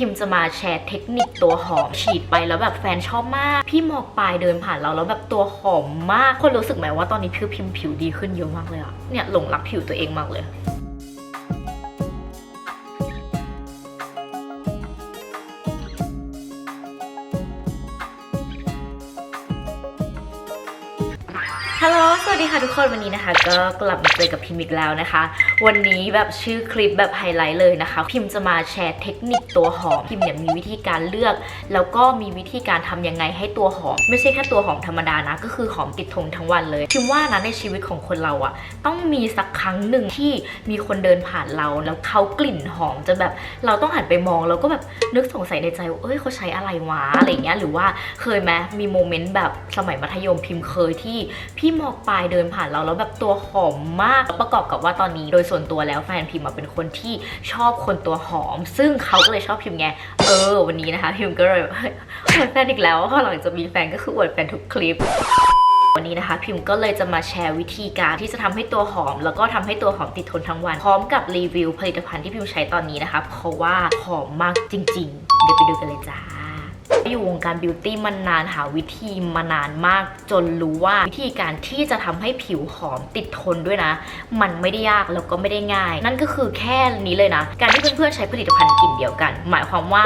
พิมพ์จะมาแชร์เทคนิคตัวหอมฉีดไปแล้วแบบแฟนชอบมาก พี่หมอกปลายเดินผ่านเราแล้วแบบตัวหอมมาก คนรู้สึกไหมว่าตอนนี้ผิวพิมพ์ผิวดีขึ้นเยอะมากเลยอะเนี่ยหลงรักผิวตัวเองมากเลย ฮัลโหล สวัสดีค่ะทุกคนวันนี้นะคะ ก็กลับมาเจอกับพิมพ์อีกแล้วนะคะ วันนี้แบบชื่อคลิปแบบไฮไลท์เลยนะคะ พิมพ์จะมาแชร์เทคนิคตัวหอม พิมพ์เนี่ยมีวิธีการเลือก แล้วก็มีวิธีการทำยังไงให้ตัวหอม ไม่ใช่แค่ตัวหอมธรรมดานะ ก็คือหอมติดทนทั้งวันเลย พิมพ์ว่านะในชีวิตของคนเราอะต้องมีสักครั้งหนึ่งที่มีคนเดินผ่านเรา แล้วเขากลิ่นหอมจนแบบเราต้องหันไปมองแล้วก็แบบนึกสงสัยในใจว่าเอ้ยเขาใช้อะไรวะอะไรเงี้ยหรือว่าเคยไหมมีโมเมนต์แบบสมัยมัธยมพิมพ์เคยที่พี่ที่มอกปลายเดินผ่านเราแล้วแบบตัวหอมมากประกอบกับว่าตอนนี้โดยส่วนตัวแล้วแฟนพิมพ์เป็นคนที่ชอบคนตัวหอม ซึ่งเขาก็เลยชอบพิมพ์ไงเออ วันนี้นะคะพิมพ์ก็เลยแบบเฮ้ยอวดแฟนอีกแล้วพอหลังจะมีแฟนก็คืออวดแฟนทุกคลิปวันนี้นะคะพิมพ์ก็เลยจะมาแชร์วิธีการที่จะทำให้ตัวหอม แล้วก็ทำให้ตัวหอมติดทนทั้งวัน พร้อมกับรีวิวผลิตภัณฑ์ที่พิมพ์ใช้ตอนนี้นะคะเพราะว่าหอมมากจริง ๆ เดี๋ยวไปดูกันเลยจ้า อยู่วงการบิวตี้มานานหาวิธีมานานมาก จนรู้ว่าวิธีการที่จะทำให้ผิวหอมติดทนด้วยนะ มันไม่ได้ยากแล้วก็ไม่ได้ง่าย นั่นก็คือแค่นี้เลยนะ การที่เพื่อนๆใช้ผลิตภัณฑ์กลิ่นเดียวกัน หมายความว่า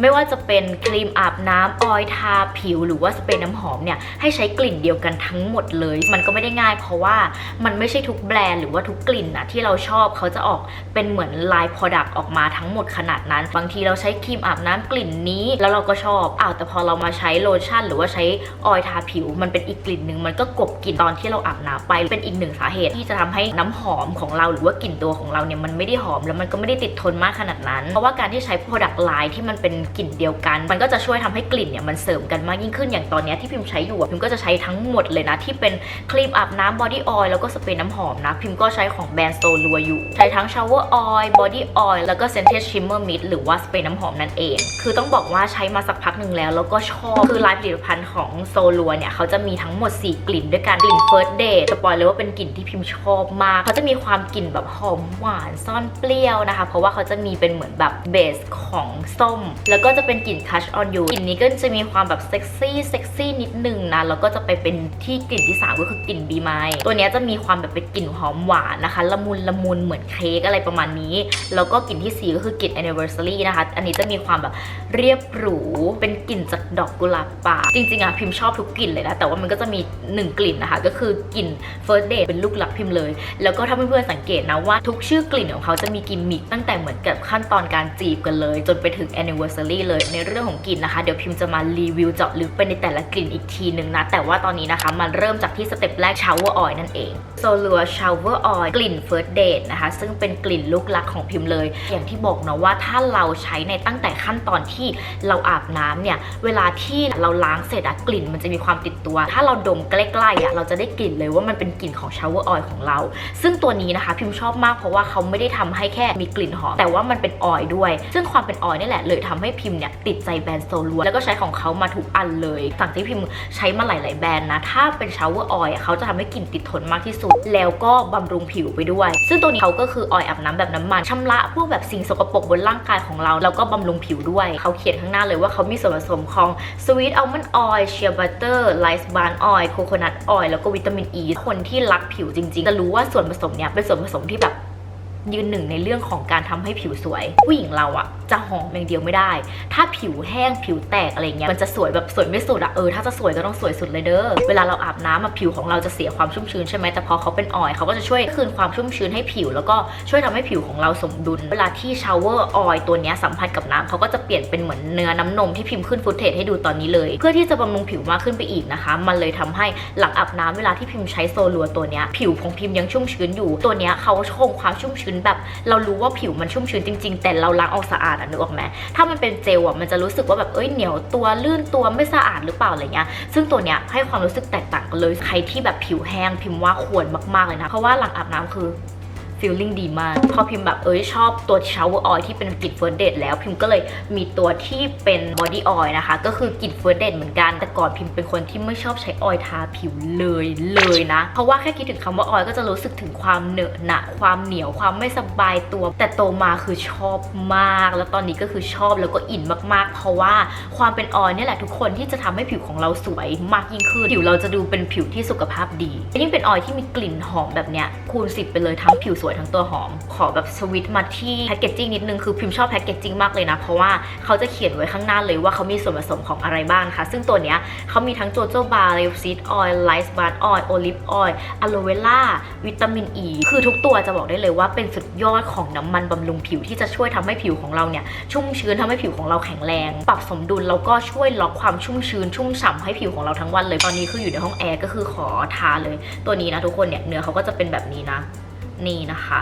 ไม่ว่าจะเป็นครีมอาบน้ำออยทาผิว หรือว่าสเปรย์น้ำหอมเนี่ยให้ใช้กลิ่นเดียวกันทั้งหมดเลย มันก็ไม่ได้ง่าย เพราะว่ามันไม่ใช่ทุกแบรนด์หรือว่าทุกกลิ่นนะที่เราชอบเขาจะออกเป็นเหมือนลาย Product ออกมาทั้งหมดขนาดนั้น บางทีเราใช้ครีมอาบน้ำกลิ่นนี้ แล้วเราก็ชอบอ้าวแต่พอเรามาใช้โลชั่น หรือว่าใช้ออยทาผิว มันเป็นอีกกลิ่นหนึ่งมันก็กลบกลิ่นตอนที่เราอาบน้ำไปเป็นอีกหนึ่งสาเหตุที่จะทำให้น้ำหอมของเราหรือว่ากลิ่นตัวของเราเนี่ยมันไม่ได้หอมแล้วมันก็ไม่ได้ติดทนมากขนาดนั้น เพราะว่าการที่ใช้ Product line ที่มันเป็นกลิ่นเดียวกัน มันก็จะช่วยทำให้กลิ่นเนี่ยมันเสริมกันมากยิ่งขึ้นอย่างตอนนี้ที่พิมพ์ใช้อยู่พิมก็จะใช้ทั้งหมดเลยนะที่เป็นครีมอาบน้ำบอดี้ออยล์แล้วก็สเปรย์น้ำหอมนะ พิมก็ใช้ของแบรนด์โซลัวอยู่ ใช้ทั้งชาวเวอร์ออยล์บอดี้ออยล์แล้วก็เซนเทสชิมเมอร์มิดหรือว่าสเปรย์น้ำหอมนั่นเอง คือต้องบอกว่าใช้มาสักพักหนึ่งแล้ว แล้วก็ชอบคือลายผลิตภัณฑ์ของโซลัวเนี่ยเขาจะมีทั้งหมด 4 กลิ่นด้วยกันกลิ่น First Day สปอยเลยว่าเป็นกลิ่นที่พิมชอบมากเขาจะมีความกลิ่นแบบหอมหวานซ่อนเปรี้ยวนะคะ เพราะว่าเขาจะมีเป็นเหมือนแบบเบสของส้มแล้วก็จะเป็นกลิ่น Touch on You กลิ่นนี้ก็จะมีความแบบเซ็กซี่เซ็กซี่นิดนึงนะแล้วก็จะไปเป็นที่กลิ่นที่ 3 ก็คือกลิ่นบีไมตัวนี้จะมีความแบบเป็นกลิ่นหอมหวานนะคะ ละมุนละมุนเหมือนเค้กอะไรประมาณนี้ แล้วก็กลิ่นที่ 4 ก็คือกลิ่น anniversary นะคะ อันนี้จะมีความแบบเรียบหรูเป็นกลิ่น ดอกกุหลาบป่า จริงๆอะพิมพ์ชอบทุกกลิ่นเลยนะ แต่ว่ามันก็จะมี 1 กลิ่นนะคะ ก็คือกลิ่น first date เป็นลูกหลักพิมพ์เลย แล้วก็ถ้าเพื่อนๆสังเกตนะว่าทุกชื่อกลิ่นของเขาจะมีกิมมิคตั้งแต่เหมือนกับขั้นตอนการจีบกันเลย จนไปถึง anniversary เลย ในเรื่องของกลิ่นนะคะ เดี๋ยวพิมพ์จะมารีวิวเจาะลึกไปในแต่ละกลิ่นอีกทีหนึ่งนะ แต่ว่าตอนนี้นะคะมันเริ่มจากที่สเต็ปแรก shower oil นั่นเองโซลัว shower oil กลิ่น first date นะคะ ซึ่งเป็นกลิ่นลูกรักของพิมพ์เลย อย่างที่บอกนะว่าถ้าเราใช้ในตั้งแต่ขั้นตอนที่เราอาบน้ำเนี่ย เวลาที่เราล้างเสร็จอะกลิ่นมันจะมีความติดตัว ถ้าเราดมใกล้ๆอะเราจะได้กลิ่นเลยว่ามันเป็นกลิ่นของ shower oil ของเรา ซึ่งตัวนี้นะคะพิมพ์ชอบมากเพราะว่าเขาไม่ได้ทำให้แค่มีกลิ่นหอมแต่ว่ามันเป็นออยล์ด้วย ซึ่งความเป็นออยล์นี่แหละเลยทำให้พิมพ์เนี่ยติดใจแบรนด์โซลัวแล้วก็ใช้ของเขามาทุกอันเลยฝั่งที่พิมพ์ใช้มาหลาย ๆแบรนด์นะถ้าเป็นชาวเวอร์ออยเขาจะทำให้กลิ่นติดทนมากที่สุดแล้วก็บำรุงผิวไปด้วย ซึ่งตัวนี้เขาก็คือออยล์อาบน้ำแบบน้ำมันชำระพวกแบบสิ่งสกปรกบนร่างกายของเรา แล้วก็บำรุงผิวด้วย เขาเขียนข้างหน้าเลยว่าเขามีส่วนผสมของ sweet almond oil shea butter rice bran oil coconut oil แล้วก็วิตามินอ e. ีคนที่รักผิวจริงๆจะรู้ว่าส่วนผสมเนี่ยเป็นส่วนผสมที่แบบยืนหนึ่งในเรื่องของการทำให้ผิวสวย ผู้หญิงเราอะ จะหอมอย่างเดียวไม่ได้ ถ้าผิวแห้งผิวแตกอะไรเงี้ยมันจะสวยแบบสวยไม่สุดอะเออถ้าจะสวยก็ต้องสวยสุดเลยเด้อเวลาเราอาบน้ำอะผิวของเราจะเสียความชุ่มชื้นใช่ไหมแต่พอเขาเป็นออยเขาก็จะช่วยคืนความชุ่มชื้นให้ผิว แล้วก็ช่วยทำให้ผิวของเราสมดุล เวลาที่ชาวเวอร์ออยตัวเนี้ยสัมผัสกับน้ำเขาก็จะเปลี่ยนเป็นเหมือนเนื้อน้ำนมที่พิมพ์ขึ้นฟุตเทจให้ดูตอนนี้เลย เพื่อที่จะบำรุงผิวมากขึ้นไปอีกนะคะ มันเลยทำให้หลังอาบน้ำเวลาที่พิมพ์ใช้โซลัวตัวเนี้ยผิวของพิมพ์ยังชุ่มชื้นอยู่ ตัวเนี้ยเขาคงความชุ่มชื้นแบบ เรารู้ว่าผิวมันชุ่มชื้นจริง ๆ แต่เราล้างออกสะอาดอะนึกออกไหมถ้ามันเป็นเจลอะมันจะรู้สึกว่าแบบเอ้ยเหนียวตัวลื่นตัวไม่สะอาดหรือเปล่าอะไรเงี้ยซึ่งตัวเนี้ยให้ความรู้สึกแตกต่างกันเลยใครที่แบบผิวแห้งพิมพ์ว่าควรมากๆเลยนะเพราะว่าหลังอาบน้ำคือ ฟีลลิ่งดีมาก พอพิมพ์แบบเอ้ยชอบตัว shower oil ที่เป็นกลิ่นเฟิร์สเดทแล้วพิมพ์ก็เลยมีตัวที่เป็น body oil นะคะ ก็คือกลิ่นเฟิร์สเดทเหมือนกัน แต่ก่อนพิมพ์เป็นคนที่ไม่ชอบใช้ออยล์ทาผิวเลยเลยนะ เพราะว่าแค่คิดถึงคำว่าออยล์ก็จะรู้สึกถึงความเหนอะหนะ ความเหนียวความไม่สบายตัว แต่โตมาคือชอบมาก แล้วตอนนี้ก็คือชอบแล้วก็อินมากๆ เพราะว่าความเป็นออยล์เนี่ยแหละทุกคนที่จะทำให้ผิวของเราสวยมากยิ่งขึ้นผิวเราจะดูเป็นผิวที่สุขภาพดียิ่งเป็นออยล์ที่มีกลิ่นหอมแบบเนี้ยคูณ10ไปเลยทั้งผิวสวยทั้งตัวหอม ขอแบบสวิตมาที่แพคเกจจิ้งนิดนึง คือพิมพ์ชอบแพคเกจจิ้งมากเลยนะ เพราะว่าเขาจะเขียนไว้ข้างหน้าเลยว่าเขามีส่วนผสมของอะไรบ้างคะซึ่งตัวเนี้ยเขามีทั้งโจโจบาร์เลฟซีดออยล์ไลซ์บาร์ออยล์โอลิฟออยล์อะโลเวล่าวิตามินอ e. ีคือทุกตัวจะบอกได้เลยว่าเป็นสุดยอดของน้ำมันบำรุงผิวที่จะช่วยทำให้ผิวของเราเนี่ยชุ่มชื้นทำให้ผิวของเราแข็งแรง ปรับสมดุลแล้วก็ช่วยล็อกความชุ่มชื้นชุ่มฉ่ำให้ผิวของเราทั้งวันเลยตอนนี้คืออยู่ในห้องแอร์ก็คือขอทาเลย ตัวนี้นะทุกคนเนี่ยเนื้อเขาก็จะเป็นแบบนี้นะ นี่นะคะ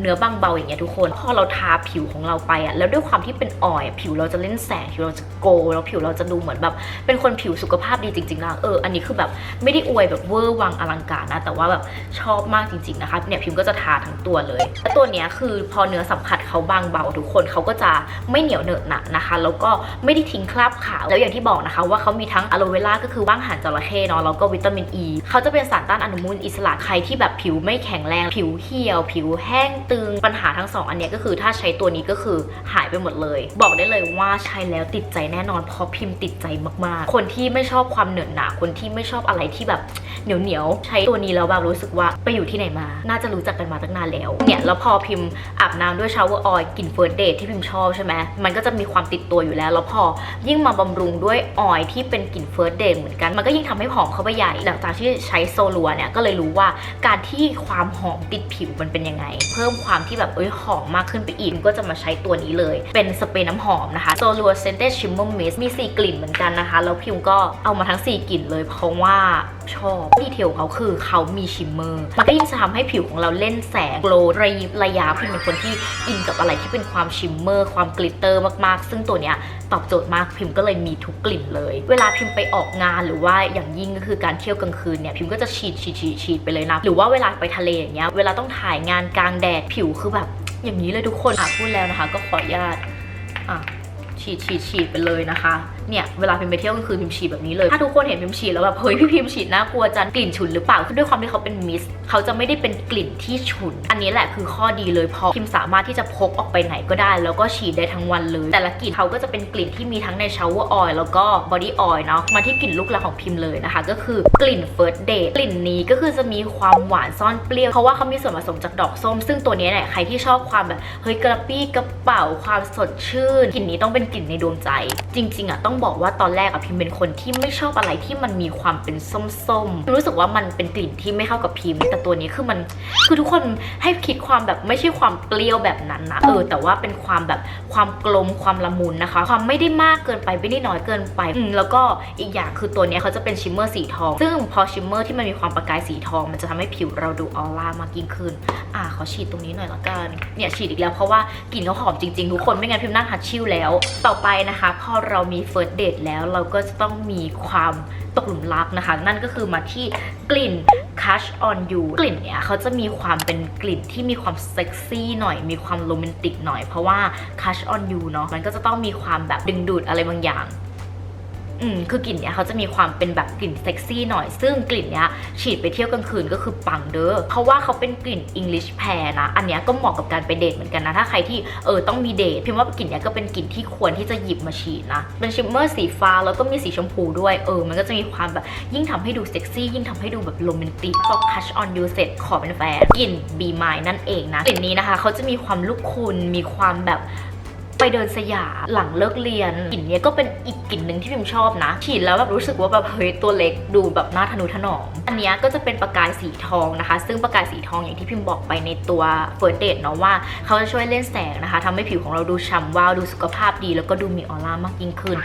เนื้อบางเบาอย่างเงี้ยทุกคน พอเราทาผิวของเราไปอะแล้วด้วยความที่เป็นออยผิวเราจะเล่นแสงผิวเราจะโกแล้วผิวเราจะดูเหมือนแบบ เป็นคนผิวสุขภาพดีจริงๆนะเอออันนี้คือแบบไม่ได้อวยแบบเวอร์วังอลังการนะ แต่ว่าแบบชอบมากจริงๆนะคะเนี่ยพิมก็จะทาทั้งตัวเลยแล้วตัวเนี้ยคือพอเนื้อสัมผัสเขาบางเบาทุกคนเขาก็จะไม่เหนียวเหนอะหนะนะคะ แล้วก็ไม่ได้ทิ้งคราบขาวแล้วอย่างที่บอกนะคะว่าเขามีทั้งอะโลเวล่าก็คือว่างหานจระเข้เนาะแล้วก็วิตามินอ e. ีเขาจะเป็นสารต้านอนุมูลอิสระใครที่แบบผิวไม่แข็งแรง ผิวเหี่ยว ผิวแห้งตึงปัญหาทั้งสองอันเนี้ยก็คือถ้าใช้ตัวนี้ก็คือหายไปหมดเลย บอกได้เลยว่าใช้แล้วติดใจแน่นอนเพราะพิมพ์ติดใจมากๆ คนที่ไม่ชอบความเหนอะหนาคนที่ไม่ชอบอะไรที่แบบเหนียวเหนียวใช้ตัวนี้แล้วแบบรู้สึกว่าไปอยู่ที่ไหนมา น่าจะรู้จักกันมาตั้งนานแล้วเนี่ยแล้วพอพิมพ์อาบน้ำด้วยชาวเวอร์ออยล์กลิ่นเฟิร์สเดทที่พิมพ์ชอบใช่ไหมมันก็จะมีความติดตัวอยู่แล้ว แล้วพอยิ่งมาบำรุงด้วยออยล์ที่เป็นกลิ่นเฟิร์สเดทเหมือนกันมันก็ยิ่งทำให้หอมเข้าไปใหญ่หลังจากที่ใช้โซลัวเนี่ยก็เลยรู้ว่าการที่ความหอมติดผิวมันเป็นยังไงเพิ่มความที่แบบเอ้ยหอมมากขึ้นไปอีกก็จะมาใช้ตัวนี้เลย เป็นสเปรย์น้ำหอมนะคะโซลัวเซนเตชิมเมอร์มิสมี 4 กลิ่นเหมือนกันนะคะ แล้วพิมก็เอามาทั้ง 4 กลิ่นเลยเพราะว่า ชอบดีเทลเขาคือเขามีชิมเมอร์ มันก็ยิ่งจะทำให้ผิวของเราเล่นแสงโกลว์ระยิบระยาพิมเป็นคนที่อินกับอะไรที่เป็นความชิมเมอร์ ความกลิตเตอร์มากๆ ซึ่งตัวเนี้ยตอบโจทย์มากพิมก็เลยมีทุกกลิ่นเลย เวลาพิมไปออกงานหรือว่าอย่างยิ่งก็คือการเที่ยวกลางคืนเนี่ยพิมก็จะฉีดฉีดฉีดฉีดไปเลยนะหรือว่าเวลาไปทะเลอย่างเงี้ยเวลาต้องถ่ายงานกลางแดดผิวคือแบบอย่างนี้เลยทุกคนอะพูดแล้วนะคะ ก็ขออนุญาตอะฉีดฉีดฉีดไปเลยนะคะ เนี่ยเวลาพิมไปเที่ยวกลางคืนพิมฉีดแบบนี้เลยถ้าทุกคนเห็นพิมฉีดแล้วแบบเฮ้ยพี่พิมฉีดน่ากลัวจังกลิ่นฉุนหรือเปล่าคือด้วยความที่เขาเป็นมิสเขาจะไม่ได้เป็นกลิ่นที่ฉุน อันนี้แหละคือข้อดีเลยพอพิมสามารถที่จะพกออกไปไหนก็ได้ แล้วก็ฉีดได้ทั้งวันเลย แต่ละกลิ่นเขาก็จะเป็นกลิ่นที่มีทั้งในชาวเวอร์ออยล์แล้วก็บอดี้ออยล์เนาะมาที่กลิ่นลูกรักของพิมเลยนะคะ ก็คือกลิ่นเฟิร์สเดทกลิ่นนี้ก็คือจะมีความหวานซ่อนเปรี้ยวเพราะว่าเขามีส่วนผสมจากดอกส้ม ซึ่งตัวนี้เนี่ยใครที่ชอบความแบบเฮ้ยกระปี้กระเป๋าความสดชื่นกลิ่นนี้ต้องเป็นกลิ่นในดวงใจ จริง ๆอะต้องบอกว่าตอนแรกอะพิมเป็นคนที่ไม่ชอบอะไรที่มันมีความเป็นส้มๆ รู้สึกว่ามันเป็นกลิ่นที่ไม่เข้ากับพิมแต่ตัวนี้คือมันคือทุกคนให้คิดความแบบไม่ใช่ความเปรี้ยวแบบนั้นนะเออแต่ว่าเป็นความแบบความกลมความละมุนนะคะ ความไม่ได้มากเกินไปไม่ได้น้อยเกินไปแล้วก็อีกอย่างคือตัวนี้เขาจะเป็นชิมเมอร์สีทอง ซึ่งพอชิมเมอร์ที่มันมีความประกายสีทอง มันจะทำให้ผิวเราดูออร่ามากยิ่งขึ้น อ่าขอฉีดตรงนี้หน่อยละกัน เนี่ยฉีดอีกแล้วเพราะว่ากลิ่นเขาหอมจริงๆทุกคนไม่งั้นพิมนั่งฮัดชิลแล้ว ต่อไปนะคะ พอเรามีเฟิร์สเดทแล้วเราก็จะต้องมีความตกหลุมรักนะคะ นั่นก็คือมาที่กลิ่น Cash on You กลิ่นเนี่ยเขาจะมีความเป็นกลิ่นที่มีความเซ็กซี่หน่อย มีความโรแมนติกหน่อย เพราะว่า Cash on You เนาะมันก็จะต้องมีความแบบดึงดูดอะไรบางอย่าง อืมคือกลิ่นเนี้ยเขาจะมีความเป็นแบบกลิ่นเซ็กซี่หน่อย ซึ่งกลิ่นเนี้ยฉีดไปเที่ยวกลางคืนก็คือปังเด้อเพราว่าเขาเป็นกลิ่น English pear นะ อันเนี้ยก็เหมาะกับการไปเดทเหมือนกันนะ ถ้าใครที่เออต้องมีเดทพิมพ์ว่ากลิ่นเนี้ยก็เป็นกลิ่นที่ควรที่จะหยิบมาฉีดนะเป็นชิมเมอร์สีฟ้าแล้วก็มีสีชมพูด้วยเออมันก็จะมีความแบบยิ่งทำให้ดูเซ็กซี่ยิ่งทำให้ดูแบบโรแมนติกพอ Cash on You เสร็จขอเป็นแฟนกลิ่น Be Mine นั่นเองนะกลิ่นนี้นะคะเขาจะมีความลูกคุณมีความแบบ ไปเดินสยามหลังเลิกเรียนกลิ่นเนี้ยก็เป็นอีกกลิ่นหนึ่งที่พิมชอบนะ ฉีดแล้วแบบรู้สึกว่าแบบเฮ้ยตัวเล็กดูแบบหน่าทะนุถนอมอันเนี้ยก็จะเป็นประกายสีทองนะคะ ซึ่งประกายสีทองอย่างที่พิมบอกไปในตัวเฟิร์สเดทเนาะว่าเขาจะช่วยเล่นแสงนะคะทำให้ผิวของเราดูฉ่ำวาวดูสุขภาพดี แล้วก็ดูมีออร่ามากยิ่งขึ้น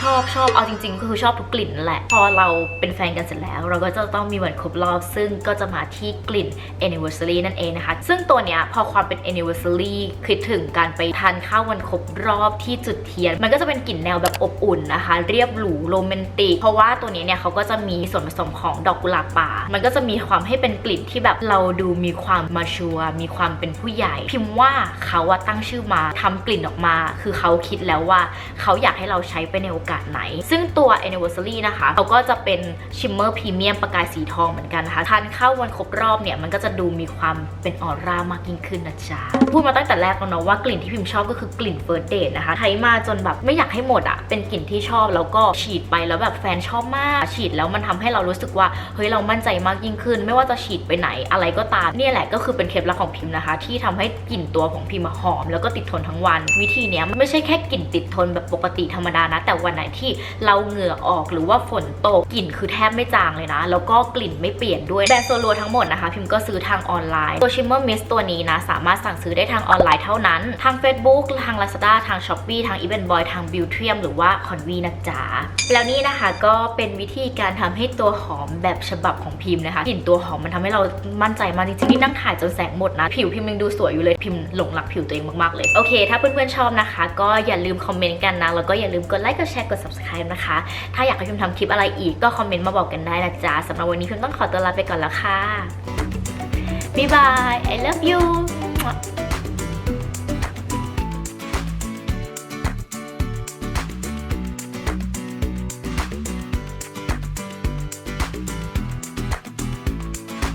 ชอบชอบเอาจริงๆก็คือชอบทุกกลิ่นนั่นแหละ พอเราเป็นแฟนกันเสร็จแล้ว เราก็จะต้องมีวันครบรอบ ซึ่งก็จะมาที่กลิ่น anniversary นั่นเองนะคะ ซึ่งตัวเนี้ยพอความเป็น anniversary คิดถึงการไปทานข้าววันครบรอบที่จุดเทียน มันก็จะเป็นกลิ่นแนวแบบอบอุ่นนะคะ เรียบหรูโรแมนติก เพราะว่าตัวนี้เนี่ยเขาก็จะมีส่วนผสมของดอกกุหลาบป่า มันก็จะมีความให้เป็นกลิ่นที่แบบเราดูมีความมาชัวร์มีความเป็นผู้ใหญ่ พิมพ์ว่าเขาอะตั้งชื่อมาทำกลิ่นออกมา คือเขาคิดแล้วว่าเขาอยากให้เราใช้ไปในโอกาสไหน ซึ่งตัว anniversary นะคะเขาก็จะเป็นชิมเมอร์พรีเมียมประกายสีทองเหมือนกันนะคะทานเข้าวันครบรอบเนี่ยมันก็จะดูมีความเป็นออร่ามากยิ่งขึ้นนะจ๊ะพูดมาตั้งแต่แรกแล้วเนาะว่ากลิ่นที่พิมชอบก็คือกกลิ่นเฟิร์สเดทนะคะใช้มาจนแบบไม่อยากให้หมดอะเป็นกลิ่นที่ชอบแล้วก็ฉีดไปแล้วแบบแฟนชอบมาก ฉีดแล้วมันทำให้เรารู้สึกว่าเฮ้ยเรามั่นใจมากยิ่งขึ้น ไม่ว่าจะฉีดไปไหนอะไรก็ตามเนี่ยแหละก็คือเป็นเคล็ดลับของพิมนะคะ ที่ทำให้กลิ่นตัวของพิมอะหอม แล้วก็ติดทนทั้งวัน วิธีเนี้ยไม่ใช่แค่กลิ่นติดทนแบบปกติธรรมดานะ แต่วันไหนที่เราเหงื่อออกหรือว่าฝนตกกลิ่นคือแทบไม่จางเลยนะ แล้วก็กลิ่นไม่เปลี่ยนด้วยแบรนด์โซลัวทั้งหมดนะคะ พิมก็ซื้อทางออนไลน์ตัวชิมเมอร์มิสตัวนี้นะสามารถสั่งซื้อได้ทางออนไลน์เท่านั้นทาง Facebook ทาง Lazada ทาง s h อ p e e ทาง Event Boy ทาง b i l t r i u m หรือว่า Convi นะจ๊ะแล้วนี่นะคะก็เป็นวิธีการทำให้ตัวหอมแบบฉบับของพิมพ์นะคะกลิ่นตัวหอมมันทำให้เรามั่นใจมากจริงๆนี่นั่งถ่ายจนแสงหมดนะ ผิวพิมพ์ยังดูสวยอยู่เลยพิมพ์หลงรักผิวตัวเองมากๆเลย โอเค ถ้าเพื่อนๆชอบนะคะ ก็อย่าลืมคอมเมนต์กันนะ แล้วก็อย่าลืมกดไลค์กดแชร์กด subscribe นะคะ ถ้าอยากให้พิมพ์ทำคลิปอะไรอีกก็คอมเมนต์มาบอกกันได้นะจ๊ะสำหรับวันนี้พิมพ์ต้องขอตัวลาไปก่อนแล้วค่ะบ๊ายบาย I love you